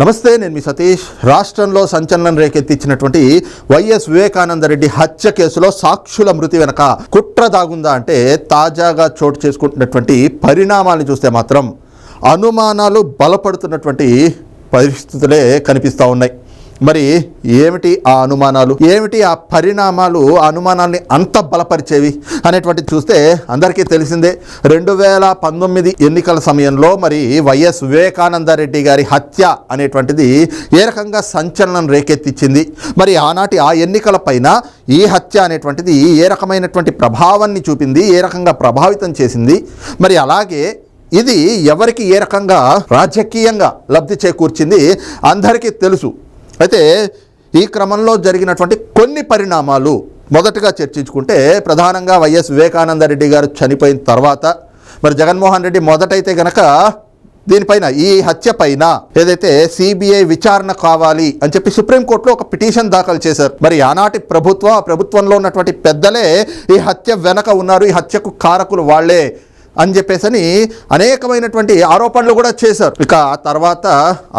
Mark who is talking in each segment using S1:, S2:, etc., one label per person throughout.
S1: నమస్తే నేను మీ సతీష్. రాష్ట్రంలో సంచలనం రేకెత్తించినటువంటి వైఎస్ వివేకానంద రెడ్డి హత్య కేసులో సాక్షుల మృతి వెనక కుట్ర దాగుందా అంటే తాజాగా చోటు చేసుకుంటున్నటువంటి పరిణామాలను చూస్తే మాత్రం అనుమానాలు బలపడుతున్నటువంటి పరిస్థితులే కనిపిస్తూ ఉన్నాయి. మరి ఏమిటి ఆ అనుమానాలు? ఏమిటి ఆ పరిణామాలు? ఆ అనుమానాల్ని అంత బలపరిచేవి? అనేటువంటి చూస్తే అందరికీ తెలిసిందే. రెండు వేల పంతొమ్మిది ఎన్నికల సమయంలో మరి వైఎస్ వివేకానంద రెడ్డి గారి హత్య అనేటువంటిది ఏ రకంగా సంచలనం రేకెత్తించింది మరి ఆనాటి ఆ ఎన్నికల పైన ఈ హత్య అనేటువంటిది ఏ రకమైనటువంటి ప్రభావాన్ని చూపింది? ఏ రకంగా ప్రభావితం చేసింది? మరి అలాగే ఇది ఎవరికి ఏ రకంగా రాజకీయంగా లబ్ధి చేకూర్చింది? అందరికీ తెలుసు. అయితే ఈ క్రమంలో జరిగినటువంటి కొన్ని పరిణామాలు మొదటగా చర్చించుకుంటే ప్రధానంగా వైఎస్ వివేకానంద రెడ్డి గారు చనిపోయిన తర్వాత మరి జగన్మోహన్ రెడ్డి మొదటైతే గనక దీనిపైన ఈ హత్య పైన ఏదైతే సిబిఐ విచారణ కావాలి అని చెప్పి సుప్రీంకోర్టులో ఒక పిటిషన్ దాఖలు చేశారు. మరి ఆనాటి ప్రభుత్వం ఆ ప్రభుత్వంలో ఉన్నటువంటి పెద్దలే ఈ హత్య వెనక ఉన్నారు ఈ హత్యకు కారకులు వాళ్ళే అని చెప్పేసని అనేకమైనటువంటి ఆరోపణలు కూడా చేశారు. ఇక ఆ తర్వాత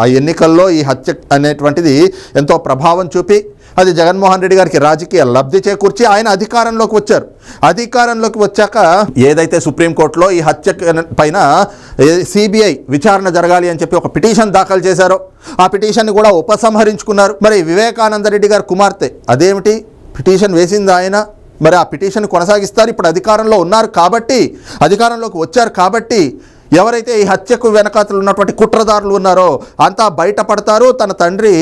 S1: ఆ ఎన్నికల్లో ఈ హత్య అనేటువంటిది ఎంతో ప్రభావం చూపి అది జగన్మోహన్ రెడ్డి గారికి రాజకీయ లబ్ధి చేకూర్చి ఆయన అధికారంలోకి వచ్చారు. అధికారంలోకి వచ్చాక ఏదైతే సుప్రీంకోర్టులో ఈ హత్య పైన సిబిఐ విచారణ జరగాలి అని చెప్పి ఒక పిటిషన్ దాఖలు చేశారో ఆ పిటిషన్ని కూడా ఉపసంహరించుకున్నారు. మరి వివేకానంద రెడ్డి గారి కుమార్తె అదేమిటి? పిటిషన్ వేసింది ఆయన. మరి ఆ పిటిషన్ కొనసాగిస్తారు. ఇప్పుడు అధికారంలో ఉన్నారు కాబట్టి అధికారంలోకి వచ్చారు కాబట్టి ఎవరైతే ఈ హత్యకు వెనకాతలు ఉన్నటువంటి కుట్రదారులు ఉన్నారో అంతా బయటపడతారు. తన తండ్రి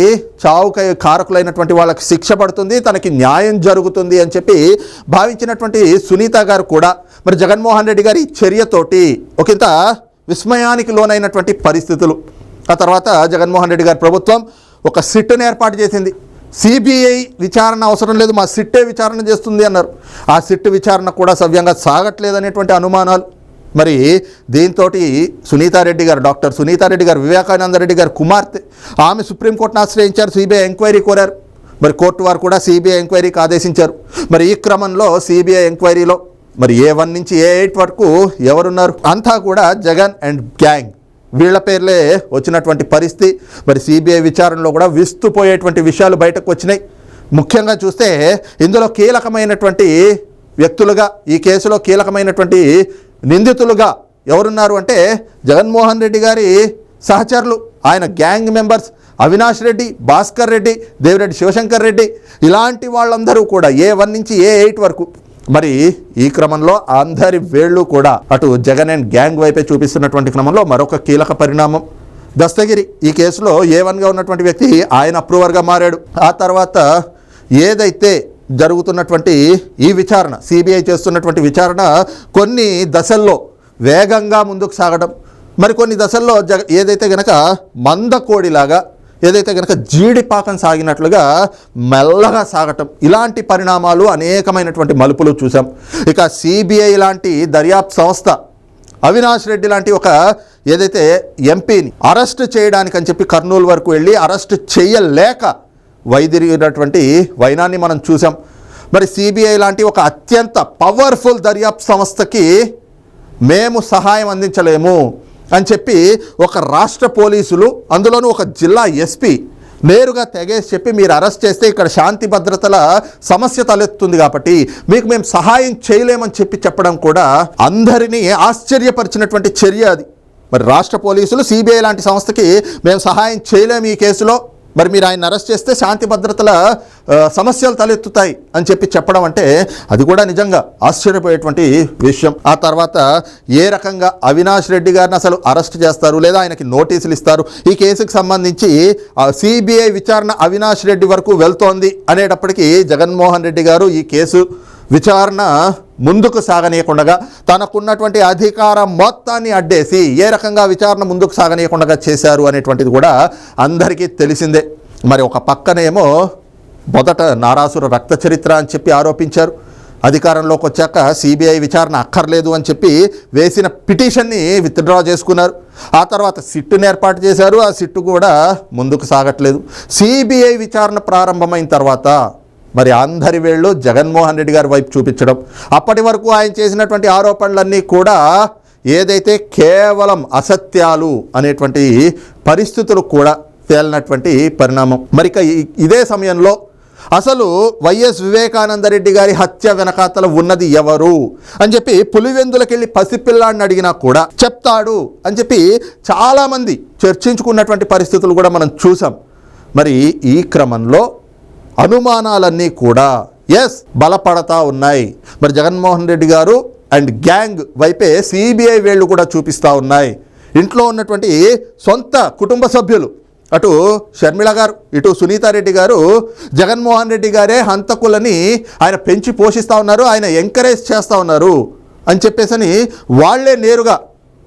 S1: చావుకై కారకులైనటువంటి వాళ్ళకి శిక్ష పడుతుంది తనకి న్యాయం జరుగుతుంది అని చెప్పి భావించినటువంటి సునీత గారు కూడా మరి జగన్మోహన్ రెడ్డి గారి చర్యతోటి ఒకంత విస్మయానికి లోనైనటువంటి పరిస్థితులు. ఆ తర్వాత జగన్మోహన్ రెడ్డి గారి ప్రభుత్వం ఒక సిట్టును ఏర్పాటు చేసింది. సిబిఐ విచారణ అవసరం లేదు మా సిట్టే విచారణ చేస్తుంది అన్నారు. ఆ సిట్ విచారణ కూడా సవ్యంగా సాగట్లేదనేటువంటి అనుమానాలు. మరి దీంతో సునీతారెడ్డి గారు డాక్టర్ సునీతారెడ్డి గారు వివేకానంద రెడ్డి గారు కుమార్తె ఆమె సుప్రీంకోర్టును ఆశ్రయించారు సిబిఐ ఎంక్వైరీ కోరారు. మరి కోర్టు వారు కూడా సిబిఐ ఎంక్వైరీకి ఆదేశించారు. మరి ఈ క్రమంలో సిబిఐ ఎంక్వైరీలో మరి ఏ వన్ నుంచి ఏ ఎయిట్ వరకు ఎవరున్నారు? అంతా కూడా జగన్ అండ్ గ్యాంగ్. వీళ్ళ పేర్లే వచ్చినటువంటి పరిస్థితి. మరి సిబిఐ విచారణలో కూడా విస్తుపోయేటువంటి విషయాలు బయటకు వచ్చినాయి. ముఖ్యంగా చూస్తే ఇందులో కీలకమైనటువంటి వ్యక్తులుగా ఈ కేసులో కీలకమైనటువంటి నిందితులుగా ఎవరున్నారు అంటే జగన్మోహన్ రెడ్డి గారి సహచరులు. ఆయన గ్యాంగ్ మెంబర్స్ అవినాష్ రెడ్డి భాస్కర్ రెడ్డి దేవిరెడ్డి శివశంకర్ రెడ్డి. ఇలాంటి వాళ్ళందరూ కూడా ఏ వన్ నుంచి ఏ ఎయిట్ వరకు మరి ఈ క్రమంలో అందరి వేళ్ళు కూడా అటు జగన్ అండ్ గ్యాంగ్ వైపే చూపిస్తున్నటువంటి క్రమంలో మరొక కీలక పరిణామం. దస్తగిరి ఈ కేసులో ఏ వన్గా ఉన్నటువంటి వ్యక్తి ఆయన అప్రూవర్గా మారాడు. ఆ తర్వాత ఏదైతే జరుగుతున్నటువంటి ఈ విచారణ సిబిఐ చేస్తున్నటువంటి విచారణ కొన్ని దశల్లో వేగంగా ముందుకు సాగడం. మరికొన్ని దశల్లో జగ ఏదైతే గనక మందకోడిలాగా ఏదైతే కనుక జీడిపాకం సాగినట్లుగా మెల్లగా సాగటం ఇలాంటి పరిణామాలు అనేకమైనటువంటి మలుపులు చూసాం ఇక సిబిఐ లాంటి దర్యాప్తు సంస్థ అవినాష్ రెడ్డి లాంటి ఒక ఏదైతే ఎంపీని అరెస్ట్ చేయడానికి అని చెప్పి కర్నూలు వరకు వెళ్ళి అరెస్ట్ చేయలేక వైదిరిగినటువంటి వైనాన్ని మనం చూసాం మరి సిబిఐ లాంటి ఒక అత్యంత పవర్ఫుల్ దర్యాప్తు సంస్థకి మేము సహాయం అందించలేము. అని చెప్పి ఒక రాష్ట్ర పోలీసులు అందులోనూ ఒక జిల్లా ఎస్పీ నేరుగా తెగేసి చెప్పి మీరు అరెస్ట్ చేస్తే ఇక్కడ శాంతి భద్రతల సమస్య తలెత్తుంది కాబట్టి మీకు మేము సహాయం చేయలేమని చెప్పి చెప్పడం కూడా అందరినీ ఆశ్చర్యపరిచినటువంటి చర్య అది. మరి రాష్ట్ర పోలీసులు సిబిఐ లాంటి సంస్థకి మేము సహాయం చేయలేము ఈ కేసులో. మరి మీరు ఆయన అరెస్ట్ చేస్తే శాంతి భద్రతల సమస్యలు తలెత్తుతాయి అని చెప్పి చెప్పడం అంటే అది కూడా నిజంగా ఆశ్చర్యపోయేటువంటి విషయం. ఆ తర్వాత ఏ రకంగా అవినాష్ రెడ్డి గారిని అసలు అరెస్ట్ చేస్తారు లేదా ఆయనకి నోటీసులు ఇస్తారు? ఈ కేసుకు సంబంధించి సిబిఐ విచారణ అవినాష్ రెడ్డి వరకు వెళ్తోంది అనేటప్పటికీ జగన్మోహన్ రెడ్డి గారు ఈ కేసు విచారణ ముందుకు సాగనీయకుండా తనకున్నటువంటి అధికారం మొత్తాన్ని అడ్డేసి ఏ రకంగా విచారణ ముందుకు సాగనీయకుండా చేశారు అనేటువంటిది కూడా అందరికీ తెలిసిందే. మరి ఒక పక్కనేమో మొదట నారాసుర రక్త చరిత్ర అని చెప్పి ఆరోపించారు. అధికారంలోకి వచ్చాక సిబిఐ విచారణ అక్కర్లేదు అని చెప్పి వేసిన పిటిషన్ని విత్డ్రా చేసుకున్నారు. ఆ తర్వాత సిట్టుని ఏర్పాటు చేశారు. ఆ సిట్టు కూడా ముందుకు సాగట్లేదు. సిబిఐ విచారణ ప్రారంభమైన తర్వాత మరి అందరి వేళ్ళు జగన్మోహన్ రెడ్డి గారి వైపు చూపించడం. అప్పటి వరకు ఆయన చేసినటువంటి ఆరోపణలన్నీ కూడా ఏదైతే కేవలం అసత్యాలు అనేటువంటి పరిస్థితులు కూడా తేలినటువంటి పరిణామం. మరిక ఇదే సమయంలో అసలు వైఎస్ వివేకానందరెడ్డి గారి హత్య వెనకాతల ఉన్నది ఎవరు? అని చెప్పి పులివెందులకెళ్ళి పసిపిల్లాడిని అడిగినా కూడా చెప్తాడు అని చెప్పి చాలామంది చర్చించుకున్నటువంటి పరిస్థితులు కూడా మనం చూసాం. మరి ఈ క్రమంలో అనుమానాలన్నీ కూడా ఎస్ బలపడతా ఉన్నాయి. మరి జగన్మోహన్ రెడ్డి గారు అండ్ గ్యాంగ్ వైపే సిబిఐ వేళ్ళు కూడా చూపిస్తూ ఉన్నాయి. ఇంట్లో ఉన్నటువంటి సొంత కుటుంబ సభ్యులు అటు షర్మిళ గారు ఇటు సునీతారెడ్డి గారు జగన్మోహన్ రెడ్డి గారే హంతకులని ఆయన పెంచి పోషిస్తూ ఉన్నారు ఆయన ఎంకరేజ్ చేస్తూ ఉన్నారు అని చెప్పేసని వాళ్ళే నేరుగా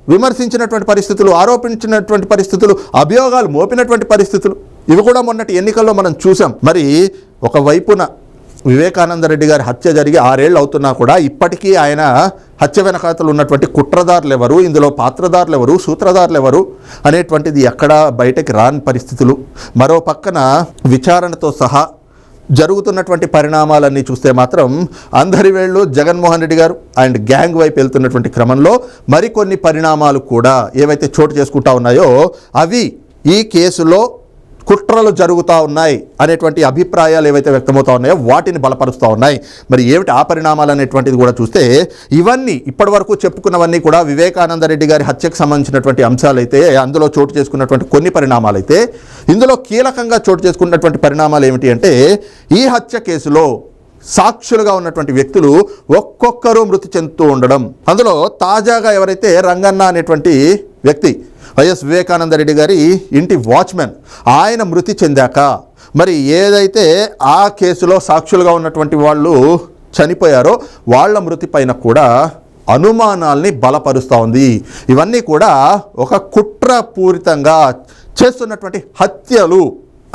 S1: విమర్శించినటువంటి పరిస్థితులు ఆరోపించినటువంటి పరిస్థితులు అభియోగాలు మోపినటువంటి పరిస్థితులు. ఇవి కూడా మొన్నటి ఎన్నికల్లో మనం చూసాం. మరి ఒకవైపున వివేకానందరెడ్డి గారి హత్య జరిగి ఆరేళ్ళు అవుతున్నా కూడా ఇప్పటికీ ఆయన హత్య వెనకాతలు ఉన్నటువంటి కుట్రదారులు ఎవరు ఇందులో పాత్రదారులు ఎవరు సూత్రధారులు ఎవరు అనేటువంటిది ఎక్కడా బయటకి రాని పరిస్థితులు. మరో పక్కన విచారణతో సహా జరుగుతున్నటువంటి పరిణామాలన్నీ చూస్తే మాత్రం అందరి వేళ్ళు జగన్మోహన్ రెడ్డి గారు అండ్ గ్యాంగ్ వైపు వెళ్తున్నటువంటి క్రమంలో మరికొన్ని పరిణామాలు కూడా ఏవైతే చోటు చేసుకుంటా ఉన్నాయో అవి ఈ కేసులో కుట్రలు జరుగుతూ ఉన్నాయి అనేటువంటి అభిప్రాయాలు ఏవైతే వ్యక్తమవుతా ఉన్నాయో వాటిని బలపరుస్తూ ఉన్నాయి. మరి ఏమిటి ఆ పరిణామాలు అనేటువంటిది కూడా చూస్తే ఇవన్నీ ఇప్పటి వరకు చెప్పుకున్నవన్నీ కూడా వివేకానంద రెడ్డి గారి హత్యకు సంబంధించినటువంటి అంశాలైతే అందులో చోటు చేసుకున్నటువంటి కొన్ని పరిణామాలు అయితే ఇందులో కీలకంగా చోటు చేసుకున్నటువంటి పరిణామాలు ఏమిటి అంటే ఈ హత్య కేసులో సాక్షులుగా ఉన్నటువంటి వ్యక్తులు ఒక్కొక్కరు మృతి చెందుతూ ఉండడం. అందులో తాజాగా ఎవరైతే రంగన్న అనేటువంటి వ్యక్తి వైఎస్ వివేకానంద రెడ్డి గారి ఇంటి వాచ్మెన్. ఆయన మృతి చెందాక మరి ఏదైతే ఆ కేసులో సాక్షులుగా ఉన్నటువంటి వాళ్ళు చనిపోయారో వాళ్ళ మృతి పైన కూడా అనుమానాల్ని బలపరుస్తూ ఉంది. ఇవన్నీ కూడా ఒక కుట్రపూరితంగా చేస్తున్నటువంటి హత్యలు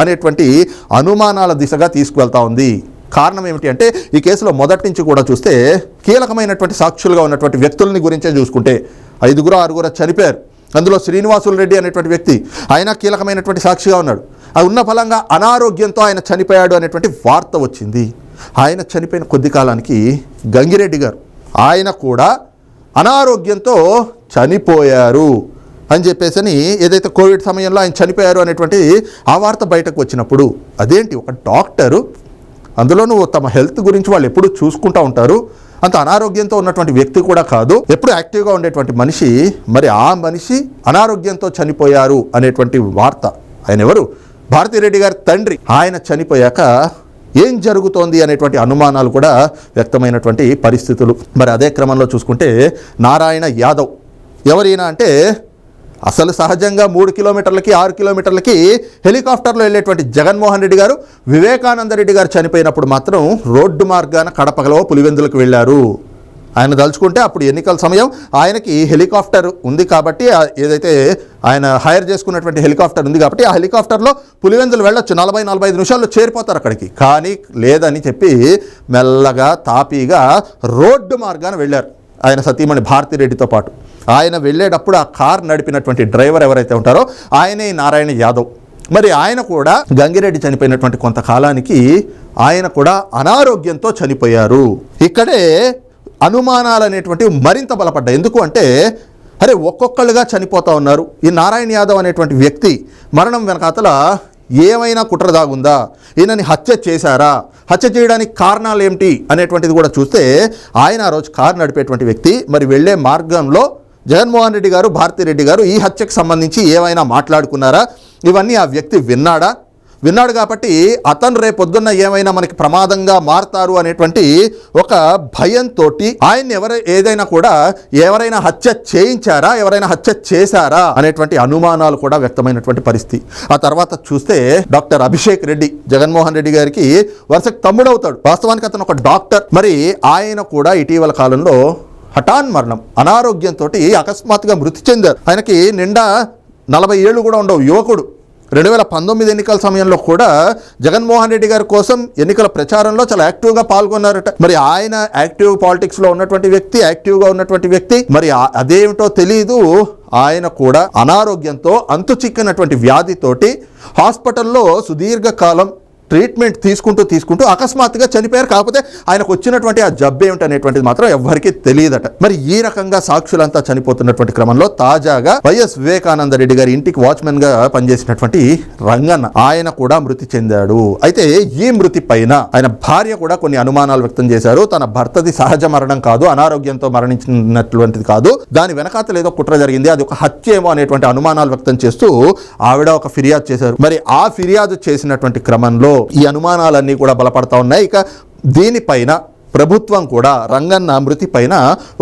S1: అనేటువంటి అనుమానాల దిశగా తీసుకువెళ్తా ఉంది. కారణం ఏమిటి అంటే ఈ కేసులో మొదటి నుంచి కూడా చూస్తే కీలకమైనటువంటి సాక్షులుగా ఉన్నటువంటి వ్యక్తులని గురించే చూసుకుంటే ఐదుగురు ఆరుగురు చనిపోయారు. అందులో శ్రీనివాసులు రెడ్డి అనేటువంటి వ్యక్తి ఆయన కీలకమైనటువంటి సాక్షిగా ఉన్నాడు. అది ఉన్న ఫలంగా అనారోగ్యంతో ఆయన చనిపోయాడు అనేటువంటి వార్త వచ్చింది. ఆయన చనిపోయిన కొద్ది కాలానికి గంగిరెడ్డి గారు ఆయన కూడా అనారోగ్యంతో చనిపోయారు అని చెప్పేసి ఏదైతే కోవిడ్ సమయంలో ఆయన చనిపోయారు అనేటువంటి ఆ వార్త బయటకు వచ్చినప్పుడు అదేంటి ఒక డాక్టరు అందులోనూ తమ హెల్త్ గురించి వాళ్ళు ఎప్పుడు చూసుకుంటూ ఉంటారు. అంత అనారోగ్యంతో ఉన్నటువంటి వ్యక్తి కూడా కాదు. ఎప్పుడు యాక్టివ్గా ఉండేటువంటి మనిషి. మరి ఆ మనిషి అనారోగ్యంతో చనిపోయారు అనేటువంటి వార్త. ఆయన ఎవరు? భారతిరెడ్డి గారి తండ్రి. ఆయన చనిపోయాక ఏం జరుగుతోంది అనేటువంటి అనుమానాలు కూడా వ్యక్తమైనటువంటి పరిస్థితులు. మరి అదే క్రమంలో చూసుకుంటే నారాయణ యాదవ్ ఎవరైనా అంటే అసలు సహజంగా మూడు కిలోమీటర్లకి ఆరు కిలోమీటర్లకి హెలికాప్టర్లో వెళ్ళేటువంటి జగన్మోహన్ రెడ్డి గారు వివేకానంద రెడ్డి గారు చనిపోయినప్పుడు మాత్రం రోడ్డు మార్గాన కడపగలో పులివెందులకు వెళ్ళారు. ఆయన దలుచుకుంటే అప్పుడు ఎన్నికల సమయం ఆయనకి హెలికాప్టర్ ఉంది కాబట్టి ఏదైతే ఆయన హైర్ చేసుకున్నటువంటి హెలికాప్టర్ ఉంది కాబట్టి ఆ హెలికాప్టర్లో పులివెందులు వెళ్ళొచ్చు. నలభై నలభై ఐదు నిమిషాల్లో చేరిపోతారు అక్కడికి. కానీ లేదని చెప్పి మెల్లగా తాపీగా రోడ్డు మార్గాన వెళ్ళారు. ఆయన సతీమణి భారతిరెడ్డితో పాటు. ఆయన వెళ్ళేటప్పుడు ఆ కార్ నడిపినటువంటి డ్రైవర్ ఎవరైతే ఉంటారో ఆయనే నారాయణ యాదవ్. మరి ఆయన కూడా గంగిరెడ్డి చనిపోయినటువంటి కొంతకాలానికి ఆయన కూడా అనారోగ్యంతో చనిపోయారు. ఇక్కడే అనుమానాలు అనేటువంటివి మరింత బలపడ్డాయి. ఎందుకు అంటే అరే ఒక్కొక్కళ్ళుగా చనిపోతూ ఉన్నారు. ఈ నారాయణ యాదవ్ అనేటువంటి వ్యక్తి మరణం వెనకాతల ఏమైనా కుట్ర దాగుందా? ఈయనని హత్య చేశారా? హత్య చేయడానికి కారణాలు ఏమిటి అనేటువంటిది కూడా చూస్తే ఆయన ఆ రోజు కారు నడిపేటువంటి వ్యక్తి మరి వెళ్ళే మార్గంలో జగన్మోహన్ రెడ్డి గారు భారతిరెడ్డి గారు ఈ హత్యకు సంబంధించి ఏమైనా మాట్లాడుకున్నారా? ఇవన్నీ ఆ వ్యక్తి విన్నాడా? విన్నాడు కాబట్టి అతను రేపొద్దున్న ఏమైనా మనకి ప్రమాదంగా మారతారు అనేటువంటి ఒక భయంతో ఆయన్ని ఎవర ఏదైనా కూడా ఎవరైనా హత్య చేయించారా ఎవరైనా హత్య చేశారా అనేటువంటి అనుమానాలు కూడా వ్యక్తమైనటువంటి పరిస్థితి. ఆ తర్వాత చూస్తే డాక్టర్ అభిషేక్ రెడ్డి జగన్మోహన్ రెడ్డి గారికి వరుసకు తమ్ముడవుతాడు. వాస్తవానికి అతను ఒక డాక్టర్. మరి ఆయన కూడా ఇటీవల కాలంలో హఠాన్ మరణం. అనారోగ్యంతో అకస్మాత్తుగా మృతి చెందారు. ఆయనకి నిండా నలభై ఏళ్ళు కూడా ఉండవు. యువకుడు. రెండు వేల పంతొమ్మిది ఎన్నికల సమయంలో కూడా జగన్మోహన్ రెడ్డి గారి కోసం ఎన్నికల ప్రచారంలో చాలా యాక్టివ్గా పాల్గొన్నారట. మరి ఆయన యాక్టివ్ పాలిటిక్స్లో ఉన్నటువంటి వ్యక్తి యాక్టివ్గా ఉన్నటువంటి వ్యక్తి మరి అదేమిటో తెలియదు ఆయన కూడా అనారోగ్యంతో అంతు చిక్కినటువంటి వ్యాధితోటి హాస్పిటల్లో సుదీర్ఘకాలం ట్రీట్మెంట్ తీసుకుంటూ తీసుకుంటూ అకస్మాత్తుగా చనిపోయారు. కాకపోతే ఆయనకు వచ్చినటువంటి ఆ జబ్బు ఏమిటి అనేటువంటిది మాత్రం ఎవ్వరికీ తెలియదట. మరి ఈ రకంగా సాక్షులంతా చనిపోతున్నటువంటి క్రమంలో తాజాగా వైఎస్ వివేకానంద రెడ్డి గారి ఇంటికి వాచ్మెన్గా పనిచేసినటువంటి రంగన్న ఆయన కూడా మృతి చెందాడు. అయితే ఈ మృతి పైన ఆయన భార్య కూడా కొన్ని అనుమానాలు వ్యక్తం చేశారు. తన భర్తది సహజ మరణం కాదు అనారోగ్యంతో మరణించినటువంటిది కాదు. దాని వెనకాతలు ఏదో కుట్ర జరిగింది. అది ఒక హత్య ఏమో అనేటువంటి అనుమానాలు వ్యక్తం చేస్తూ ఆవిడ ఒక ఫిర్యాదు చేశారు. మరి ఆ ఫిర్యాదు చేసినటువంటి క్రమంలో ఈ అనుమానాలన్నీ కూడా బలపడతా ఉన్నాయి. ఇక దీనిపైన ప్రభుత్వం కూడా రంగన్న మృతి పైన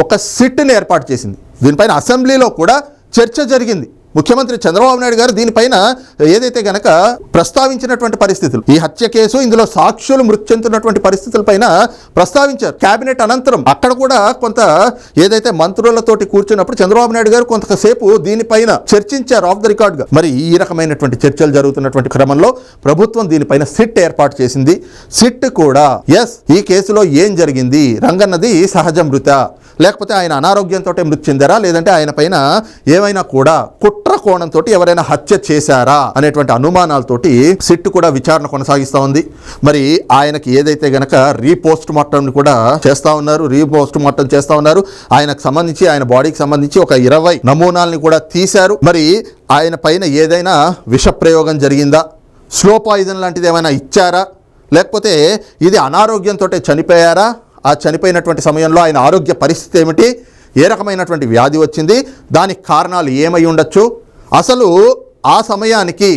S1: ఒక సిట్ని ఏర్పాటు చేసింది. దీనిపైన అసెంబ్లీలో కూడా చర్చ జరిగింది. ముఖ్యమంత్రి చంద్రబాబు నాయుడు గారు దీనిపైన ఏదైతే గనక ప్రస్తావించినటువంటి పరిస్థితులు ఈ హత్య కేసు ఇందులో సాక్షులు మృతి చెందుతున్నటువంటి పరిస్థితులపైన ప్రస్తావించారు. కేబినెట్ అనంతరం అక్కడ కూడా కొంత ఏదైతే మంత్రులతోటి కూర్చున్నప్పుడు చంద్రబాబు నాయుడు గారు కొంతసేపు దీనిపైన చర్చించారు ఆఫ్ ద రికార్డ్గా మరి ఈ రకమైనటువంటి చర్చలు జరుగుతున్నటువంటి క్రమంలో ప్రభుత్వం దీనిపైన సిట్ ఏర్పాటు చేసింది. సిట్ కూడా ఎస్ ఈ కేసులో ఏం జరిగింది రంగన్నది సహజ మృత లేకపోతే ఆయన అనారోగ్యంతో మృతి చెందారా? లేదంటే ఆయన పైన ఏమైనా కూడా కుట్ర కోణంతో ఎవరైనా హత్య చేశారా? అనేటువంటి అనుమానాలతోటి సిట్ కూడా విచారణ కొనసాగిస్తూ ఉంది. మరి ఆయనకి ఏదైతే గనక రీపోస్ట్ మార్టం కూడా చేస్తూ ఉన్నారు రీపోస్ట్ మార్టం చేస్తూ ఉన్నారు. ఆయనకు సంబంధించి ఆయన బాడీకి సంబంధించి ఒక ఇరవై నమూనాల్ని కూడా తీశారు. మరి ఆయన పైన ఏదైనా విష ప్రయోగం జరిగిందా? స్లో పాయిజన్ లాంటిది ఏమైనా ఇచ్చారా? లేకపోతే ఇది అనారోగ్యంతో చనిపోయారా? ఆ చనిపోయినటువంటి సమయంలో ఆయన ఆరోగ్య పరిస్థితి ఏమిటి? ఏ రకమైనటువంటి వ్యాధి వచ్చింది? దానికి కారణాలు ఏమై ఉండొచ్చు? అసలు ఆ సమయానికి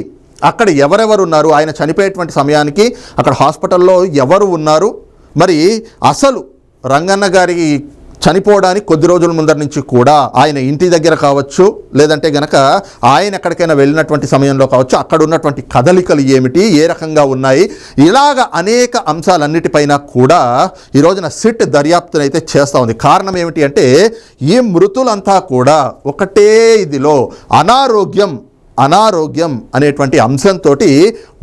S1: అక్కడ ఎవరెవరు ఉన్నారు? ఆయన చనిపోయేటువంటి సమయానికి అక్కడ హాస్పిటల్లో ఎవరు ఉన్నారు? మరి అసలు రంగన్న గారి చనిపోవడానికి కొద్ది రోజుల ముందర నుంచి కూడా ఆయన ఇంటి దగ్గర కావచ్చు లేదంటే గనక ఆయన ఎక్కడికైనా వెళ్ళినటువంటి సమయంలో కావచ్చు అక్కడ ఉన్నటువంటి కదలికలు ఏమిటి ఏ రకంగా ఉన్నాయి ఇలాగ అనేక అంశాలన్నిటిపైన కూడా ఈ రోజున సిట్ దర్యాప్తునైతే అయితే చేస్తూ ఉంది. కారణం ఏమిటి అంటే ఈ మృతులంతా కూడా ఒకటే ఇదిలో అనారోగ్యం అనారోగ్యం అనేటువంటి అంశంతో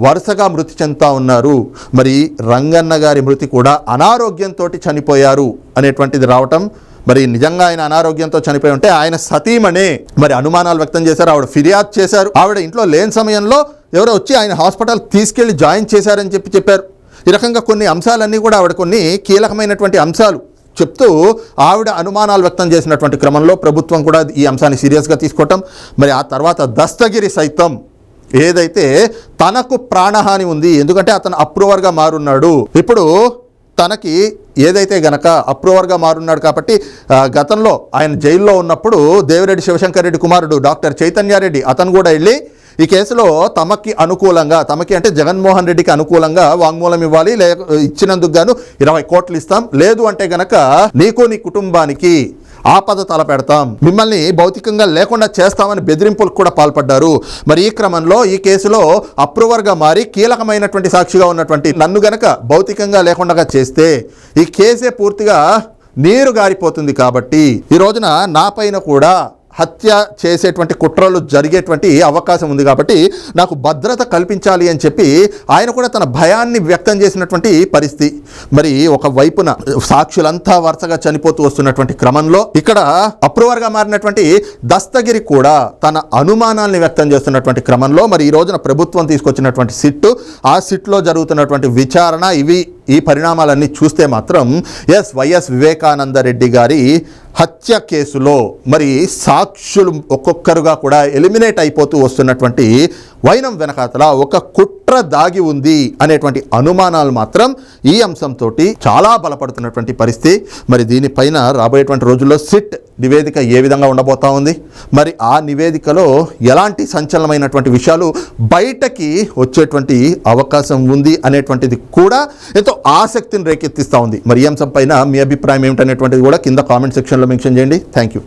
S1: వరుసగా మృతి చెందుతా ఉన్నారు. మరి రంగన్న గారి మృతి కూడా అనారోగ్యంతో చనిపోయారు అనేటువంటిది రావటం మరి నిజంగా ఆయన అనారోగ్యంతో చనిపోయి ఉంటే ఆయన సతీమనే మరి అనుమానాలు వ్యక్తం చేశారు ఆవిడ ఫిర్యాదు చేశారు. ఆవిడ ఇంట్లో లేని సమయంలో ఎవరో వచ్చి ఆయన హాస్పిటల్ తీసుకెళ్ళి జాయిన్ చేశారని చెప్పి చెప్పారు. ఈ రకంగా కొన్ని అంశాలన్నీ కూడా ఆవిడ కొన్ని కీలకమైనటువంటి అంశాలు. చెప్తూ ఆవిడ అనుమానాలు వ్యక్తం చేసినటువంటి క్రమంలో ప్రభుత్వం కూడా ఈ అంశాన్ని సీరియస్గా తీసుకోవటం. మరి ఆ తర్వాత దస్తగిరి సైతం ఏదైతే తనకు ప్రాణహాని ఉంది ఎందుకంటే అతను అప్రూవర్గా మారున్నాడు. ఇప్పుడు తనకి ఏదైతే గనక అప్రూవర్గా మారున్నాడు కాబట్టి గతంలో ఆయన జైల్లో ఉన్నప్పుడు దేవిరెడ్డి శివశంకర్ రెడ్డి కుమారుడు డాక్టర్ చైతన్యారెడ్డి అతను కూడా వెళ్ళి ఈ కేసులో తమకి అనుకూలంగా తమకి అంటే జగన్మోహన్ రెడ్డికి అనుకూలంగా వాంగ్మూలం ఇవ్వాలి లే ఇచ్చినందుకు గాను ఇరవై కోట్లు ఇస్తాం. లేదు అంటే గనక నీకు నీ కుటుంబానికి ఆపద తలపెడతాం మిమ్మల్ని భౌతికంగా లేకుండా చేస్తామని బెదిరింపులకు కూడా పాల్పడ్డారు. మరి ఈ క్రమంలో ఈ కేసులో అప్రూవర్గా మారి కీలకమైనటువంటి సాక్షిగా ఉన్నటువంటి నన్ను గనక భౌతికంగా లేకుండా చేస్తే ఈ కేసే పూర్తిగా నీరు గారిపోతుంది కాబట్టి ఈ రోజున నా పైన కూడా హత్య చేసేటువంటి కుట్రలు జరిగేటువంటి అవకాశం ఉంది కాబట్టి నాకు భద్రత కల్పించాలి అని చెప్పి ఆయన కూడా తన భయాన్ని వ్యక్తం చేసినటువంటి పరిస్థితి. మరి ఒక వైపున సాక్షులంతా వరుసగా చనిపోతూ వస్తున్నటువంటి క్రమంలో ఇక్కడ అప్రూవర్గా మారినటువంటి దస్తగిరి కూడా తన అనుమానాల్ని వ్యక్తం చేస్తున్నటువంటి క్రమంలో మరి ఈ రోజున ప్రభుత్వం తీసుకొచ్చినటువంటి సిట్టు ఆ సిట్లో జరుగుతున్నటువంటి విచారణ ఇవి ఈ పరిణామాలన్నీ చూస్తే మాత్రం ఎస్ వైఎస్ వివేకానంద రెడ్డి గారి హత్య కేసులో మరి సాక్షులు ఒక్కొక్కరుగా కూడా ఎలిమినేట్ అయిపోతూ వస్తున్నటువంటి వైనం వెనకాతల ఒక కుట్ కుట్ర దాగి ఉంది అనేటువంటి అనుమానాలు మాత్రం ఈ అంశంతో చాలా బలపడుతున్నటువంటి పరిస్థితి. మరి దీనిపైన రాబోయేటువంటి రోజుల్లో సిట్ నివేదిక ఏ విధంగా ఉండబోతా ఉంది? మరి ఆ నివేదికలో ఎలాంటి సంచలనమైనటువంటి విషయాలు బయటకి వచ్చేటువంటి అవకాశం ఉంది అనేటువంటిది కూడా ఎంతో ఆసక్తిని రేకెత్తిస్తూ ఉంది. మరి ఈ అంశం పైన మీ అభిప్రాయం ఏమిటనేటువంటిది కూడా కింద కామెంట్ సెక్షన్లో మెన్షన్ చేయండి. Thank you